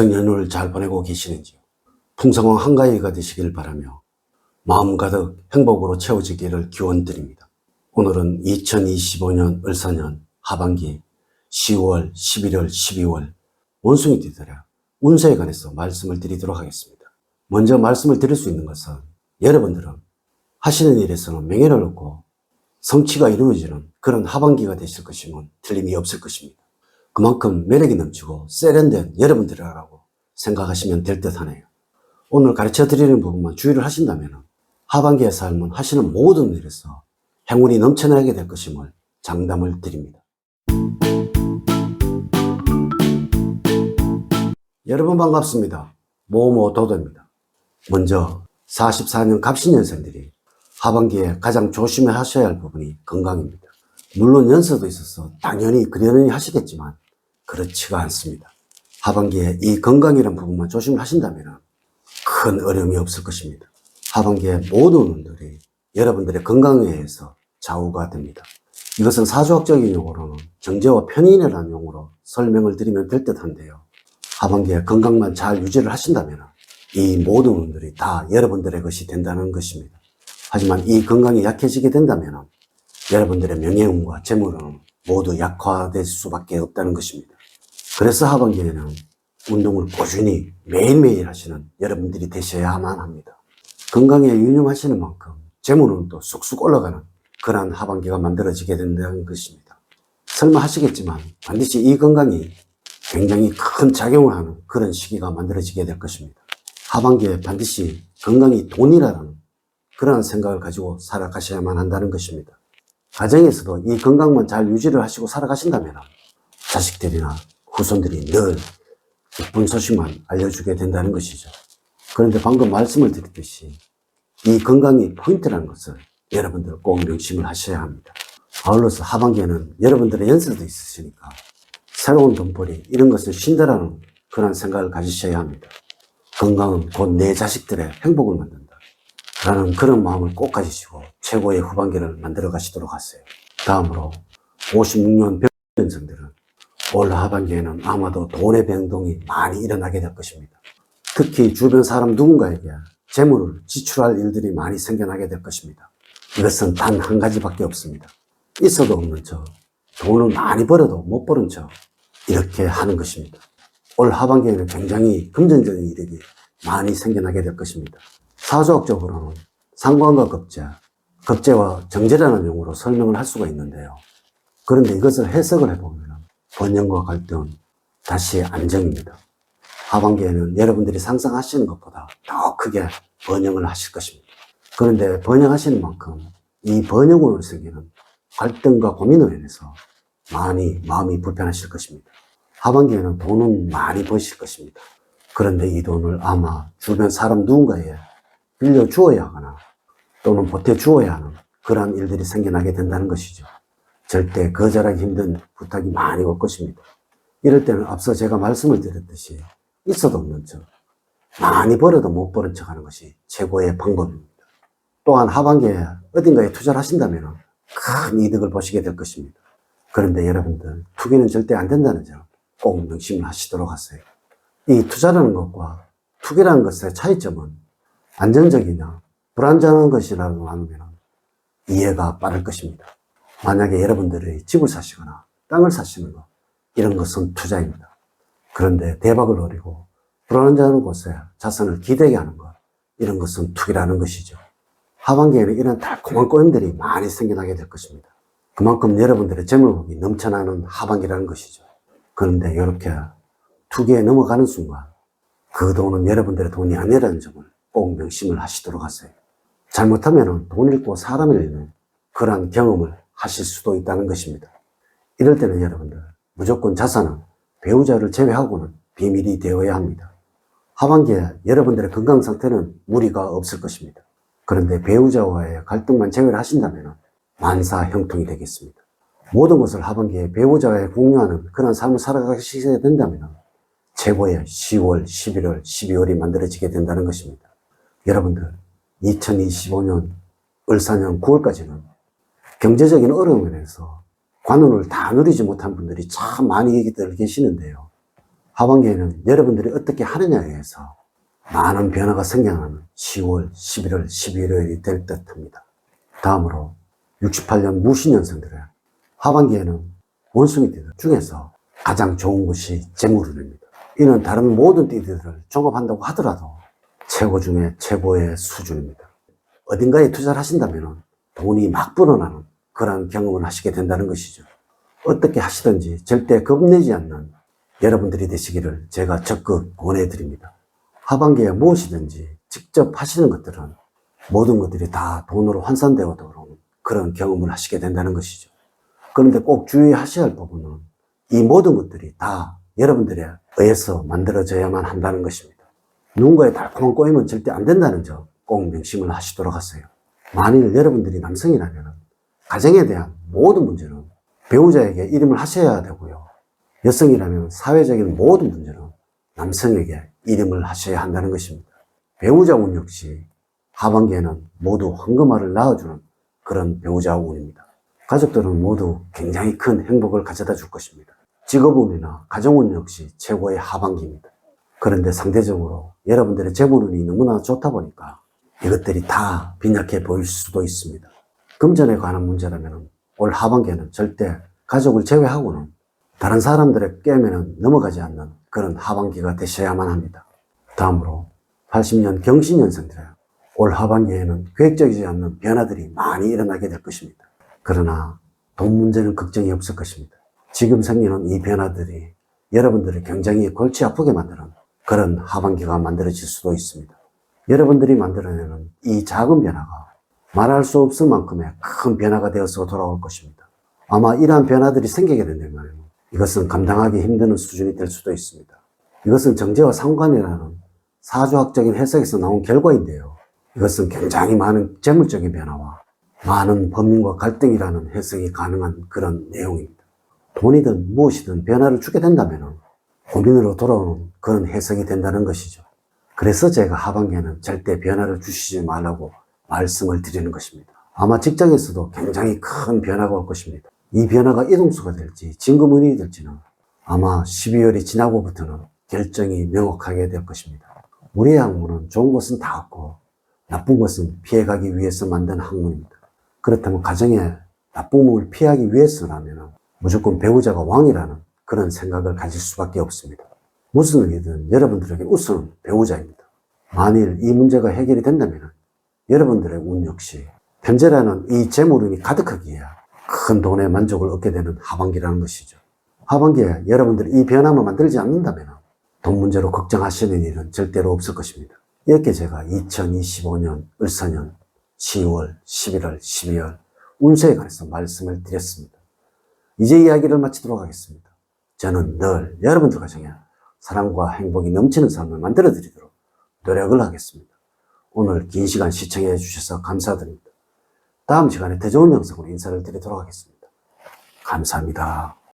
추석 연휴를 잘 보내고 계시는지요? 풍성한 한가위가 되시길 바라며 마음 가득 행복으로 채워지기를 기원드립니다. 오늘은 2025년 을사년 하반기 10월, 11월, 12월 원숭이 띠들의 운세에 관해서 말씀을 드리도록 하겠습니다. 먼저 말씀을 드릴 수 있는 것은 여러분들은 하시는 일에서는 명예를 얻고 성취가 이루어지는 그런 하반기가 되실 것이면 틀림이 없을 것입니다. 그만큼 매력이 넘치고 세련된 여러분들이라고 생각하시면 될 듯 하네요. 오늘 가르쳐 드리는 부분만 주의를 하신다면 하반기의 삶은 하시는 모든 일에서 행운이 넘쳐나게 될 것임을 장담을 드립니다. 여러분 반갑습니다. 모모 도도입니다. 먼저 44년 갑신년생들이 하반기에 가장 조심해 하셔야 할 부분이 건강입니다. 물론 연세도 있어서 당연히 그러려니 하시겠지만 그렇지가 않습니다. 하반기에 이 건강이라는 부분만 조심을 하신다면 큰 어려움이 없을 것입니다. 하반기에 모든 운들이 여러분들의 건강에 의해서 좌우가 됩니다. 이것은 사주학적인 용어로는 정제와 편인이라는 용어로 설명을 드리면 될 듯한데요. 하반기에 건강만 잘 유지를 하신다면 이 모든 운들이 다 여러분들의 것이 된다는 것입니다. 하지만 이 건강이 약해지게 된다면 여러분들의 명예운과 재물은 모두 약화될 수밖에 없다는 것입니다. 그래서 하반기에는 운동을 꾸준히 매일매일 하시는 여러분들이 되셔야만 합니다. 건강에 유념하시는 만큼 재물은 또 쑥쑥 올라가는 그러한 하반기가 만들어지게 된다는 것입니다. 설마 하시겠지만 반드시 이 건강이 굉장히 큰 작용을 하는 그런 시기가 만들어지게 될 것입니다. 하반기에 반드시 건강이 돈이라는 그러한 생각을 가지고 살아가셔야만 한다는 것입니다. 가정에서도 이 건강만 잘 유지를 하시고 살아가신다면 자식들이나 후손들이 늘 기쁜 소식만 알려주게 된다는 것이죠. 그런데 방금 말씀을 드렸듯이 이 건강이 포인트라는 것을 여러분들 꼭 명심을 하셔야 합니다. 아울러서 하반기에는 여러분들의 연세도 있으시니까 새로운 돈벌이 이런 것을 쉰다라는 그런 생각을 가지셔야 합니다. 건강은 곧 내 자식들의 행복을 만든다. 라는 그런 마음을 꼭 가지시고 최고의 후반기를 만들어 가시도록 하세요. 다음으로 56년 변성들은 올 하반기에는 아마도 돈의 변동이 많이 일어나게 될 것입니다. 특히 주변 사람 누군가에게 재물을 지출할 일들이 많이 생겨나게 될 것입니다. 이것은 단 한 가지밖에 없습니다. 있어도 없는 척, 돈을 많이 벌어도 못 버는 척, 이렇게 하는 것입니다. 올 하반기에는 굉장히 금전적인 일이 많이 생겨나게 될 것입니다. 사주학적으로는 상관과 급제, 급제와 정제라는 용어로 설명을 할 수가 있는데요. 그런데 이것을 해석을 해보면 번영과 갈등, 다시 안정입니다. 하반기에는 여러분들이 상상하시는 것보다 더 크게 번영을 하실 것입니다. 그런데 번영하시는 만큼 이 번영으로 생기는 갈등과 고민으로 인해서 많이 마음이 불편하실 것입니다. 하반기에는 돈은 많이 버실 것입니다. 그런데 이 돈을 아마 주변 사람 누군가에 빌려 주어야 하거나 또는 보태 주어야 하는 그러한 일들이 생겨나게 된다는 것이죠. 절대 거절하기 힘든 부탁이 많이 올 것입니다. 이럴 때는 앞서 제가 말씀을 드렸듯이 있어도 없는 척, 많이 벌어도 못 버는 척 하는 것이 최고의 방법입니다. 또한 하반기에 어딘가에 투자를 하신다면 큰 이득을 보시게 될 것입니다. 그런데 여러분들, 투기는 절대 안 된다는 점 꼭 명심을 하시도록 하세요. 이 투자라는 것과 투기라는 것의 차이점은 안정적이냐, 불안정한 것이라고 하면 이해가 빠를 것입니다. 만약에 여러분들이 집을 사시거나 땅을 사시는 것, 이런 것은 투자입니다. 그런데 대박을 노리고 불안정한 곳에 자산을 기대게 하는 것, 이런 것은 투기라는 것이죠. 하반기에는 이런 달콤한 꼬임들이 많이 생겨나게 될 것입니다. 그만큼 여러분들의 재물복이 넘쳐나는 하반기라는 것이죠. 그런데 이렇게 투기에 넘어가는 순간 그 돈은 여러분들의 돈이 아니라는 점을 꼭 명심을 하시도록 하세요. 잘못하면 돈 잃고 사람 잃는 그러한 경험을 하실 수도 있다는 것입니다. 이럴 때는 여러분들 무조건 자산은 배우자를 제외하고는 비밀이 되어야 합니다. 하반기에 여러분들의 건강 상태는 무리가 없을 것입니다. 그런데 배우자와의 갈등만 제외를 하신다면 만사 형통이 되겠습니다. 모든 것을 하반기에 배우자와의 공유하는 그런 삶을 살아가시게 된다면 최고의 10월, 11월, 12월이 만들어지게 된다는 것입니다. 여러분들 2025년 을사년 9월까지는 경제적인 어려움에 대해서 관운을 다 누리지 못한 분들이 참 많이 계시는데요. 하반기에는 여러분들이 어떻게 하느냐에 의해서 많은 변화가 생겨나는 10월, 11월, 11월이 될 듯합니다. 다음으로 68년 무신년생들의 하반기에는 원숭이 띠들 중에서 가장 좋은 것이 재물운입니다. 이는 다른 모든 띠들을 종합한다고 하더라도 최고 중에 최고의 수준입니다. 어딘가에 투자를 하신다면 돈이 막 불어나는 그런 경험을 하시게 된다는 것이죠. 어떻게 하시든지 절대 겁내지 않는 여러분들이 되시기를 제가 적극 권해드립니다. 하반기에 무엇이든지 직접 하시는 것들은 모든 것들이 다 돈으로 환산되어 들어오는 그런 경험을 하시게 된다는 것이죠. 그런데 꼭 주의하셔야 할 부분은 이 모든 것들이 다 여러분들에 의해서 만들어져야만 한다는 것입니다. 누군가의 달콤한 꼬임은 절대 안 된다는 점 꼭 명심을 하시도록 하세요. 만일 여러분들이 남성이라면 가정에 대한 모든 문제는 배우자에게 이름을 하셔야 되고요. 여성이라면 사회적인 모든 문제는 남성에게 이름을 하셔야 한다는 것입니다. 배우자 운 역시 하반기에는 모두 황금알을 낳아주는 그런 배우자 운입니다. 가족들은 모두 굉장히 큰 행복을 가져다 줄 것입니다. 직업운이나 가정운 역시 최고의 하반기입니다. 그런데 상대적으로 여러분들의 재물운이 너무나 좋다 보니까 이것들이 다 빈약해 보일 수도 있습니다. 금전에 관한 문제라면 올 하반기에는 절대 가족을 제외하고는 다른 사람들의 깨면은 넘어가지 않는 그런 하반기가 되셔야만 합니다. 다음으로 80년 경신년생들의 올 하반기에는 계획적이지 않는 변화들이 많이 일어나게 될 것입니다. 그러나 돈 문제는 걱정이 없을 것입니다. 지금 생기는 이 변화들이 여러분들을 굉장히 골치 아프게 만드는 그런 하반기가 만들어질 수도 있습니다. 여러분들이 만들어내는 이 작은 변화가 말할 수 없을 만큼의 큰 변화가 되어서 돌아올 것입니다. 아마 이러한 변화들이 생기게 된다면 이것은 감당하기 힘든 수준이 될 수도 있습니다. 이것은 정제와 상관이라는 사주학적인 해석에서 나온 결과인데요. 이것은 굉장히 많은 재물적인 변화와 많은 범인과 갈등이라는 해석이 가능한 그런 내용입니다. 돈이든 무엇이든 변화를 주게 된다면 고민으로 돌아오는 그런 해석이 된다는 것이죠. 그래서 제가 하반기에는 절대 변화를 주시지 말라고 말씀을 드리는 것입니다. 아마 직장에서도 굉장히 큰 변화가 올 것입니다. 이 변화가 이동수가 될지 진금운이 될지는 아마 12월이 지나고부터는 결정이 명확하게 될 것입니다. 우리의 학문은 좋은 것은 다 없고 나쁜 것은 피해가기 위해서 만든 학문입니다. 그렇다면 가정에 나쁜 몸을 피하기 위해서라면 무조건 배우자가 왕이라는 그런 생각을 가질 수밖에 없습니다. 무슨 일이든 여러분들에게 우선은 배우자입니다. 만일 이 문제가 해결이 된다면 여러분들의 운 역시 편제라는 이 재물운이 가득하기에 큰 돈의 만족을 얻게 되는 하반기라는 것이죠. 하반기에 여러분들이 이 변화만 만들지 않는다면 돈 문제로 걱정하시는 일은 절대로 없을 것입니다. 이렇게 제가 2025년 을사년 10월, 11월, 12월 운세에 관해서 말씀을 드렸습니다. 이제 이야기를 마치도록 하겠습니다. 저는 늘 여러분들 가정에 사랑과 행복이 넘치는 삶을 만들어 드리도록 노력을 하겠습니다. 오늘 긴 시간 시청해 주셔서 감사드립니다. 다음 시간에 더 좋은 영상으로 인사를 드리도록 하겠습니다. 감사합니다.